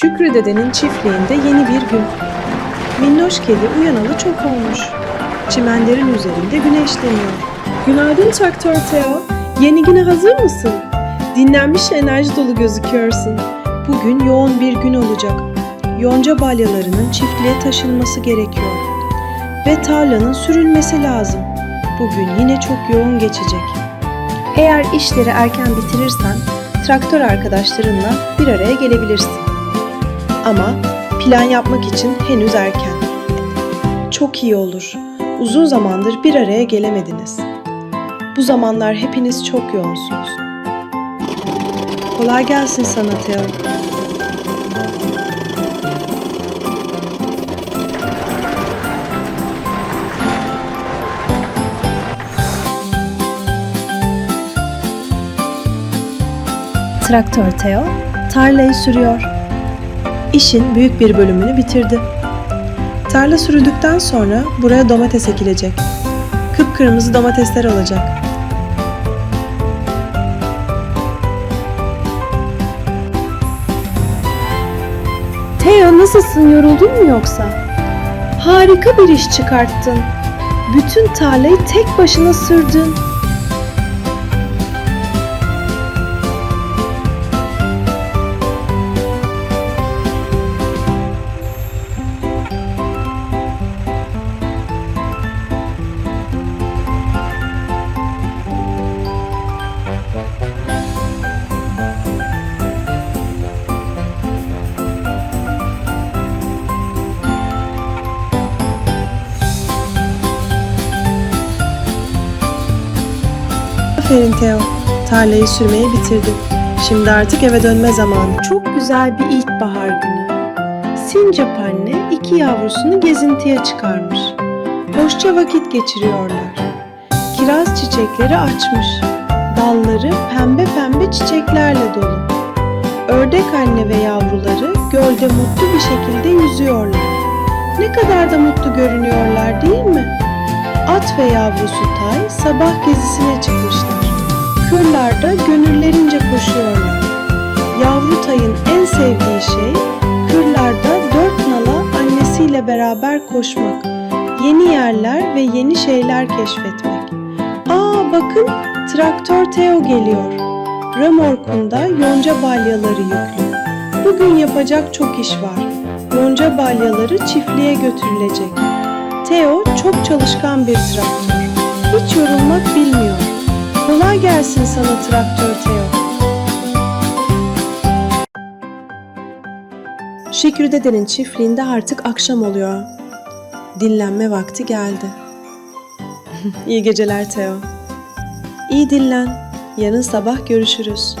Şükrü dedenin çiftliğinde yeni bir gün. Minnoş kedi uyanalı çok olmuş. Çimenlerin üzerinde güneşleniyor. Günaydın Traktör Teo. Yeni güne hazır mısın? Dinlenmiş enerji dolu gözüküyorsun. Bugün yoğun bir gün olacak. Yonca balyalarının çiftliğe taşınması gerekiyor. Ve tarlanın sürülmesi lazım. Bugün yine çok yoğun geçecek. Eğer işleri erken bitirirsen traktör arkadaşlarınla bir araya gelebilirsin. Ama plan yapmak için henüz erken. Çok iyi olur. Uzun zamandır bir araya gelemediniz. Bu zamanlar hepiniz çok yoğunsunuz. Kolay gelsin sana Teo. Traktör Teo tarlayı sürüyor. İşin büyük bir bölümünü bitirdi. Tarla sürüldükten sonra buraya domates ekilecek. Kıpkırmızı domatesler olacak. Teo nasılsın yoruldun mu yoksa? Harika bir iş çıkarttın. Bütün tarlayı tek başına sürdün. Aferin Teo. Tarlayı sürmeyi bitirdin. Şimdi artık eve dönme zamanı. Çok güzel bir ilkbahar günü. Sincap anne iki yavrusunu gezintiye çıkarmış. Hoşça vakit geçiriyorlar. Kiraz çiçekleri açmış. Dalları pembe pembe çiçeklerle dolu. Ördek anne ve yavruları gölde mutlu bir şekilde yüzüyorlar. Ne kadar da mutlu görünüyorlar değil mi? At ve yavrusu Tay sabah gezisine çıkmışlar. Kırlarda gönüllerince koşuyorlar. Yavru Tay'ın en sevdiği şey kırlarda dört nala annesiyle beraber koşmak, yeni yerler ve yeni şeyler keşfetmek. Aa bakın traktör Teo geliyor. Römorkunda yonca balyaları yüklü. Bugün yapacak çok iş var. Yonca balyaları çiftliğe götürülecek. Theo çok çalışkan bir traktör. Hiç yorulmak bilmiyor. Kolay gelsin sana traktör Theo. Şükrü dedenin çiftliğinde artık akşam oluyor. Dinlenme vakti geldi. İyi geceler Theo. İyi dinlen. Yarın sabah görüşürüz.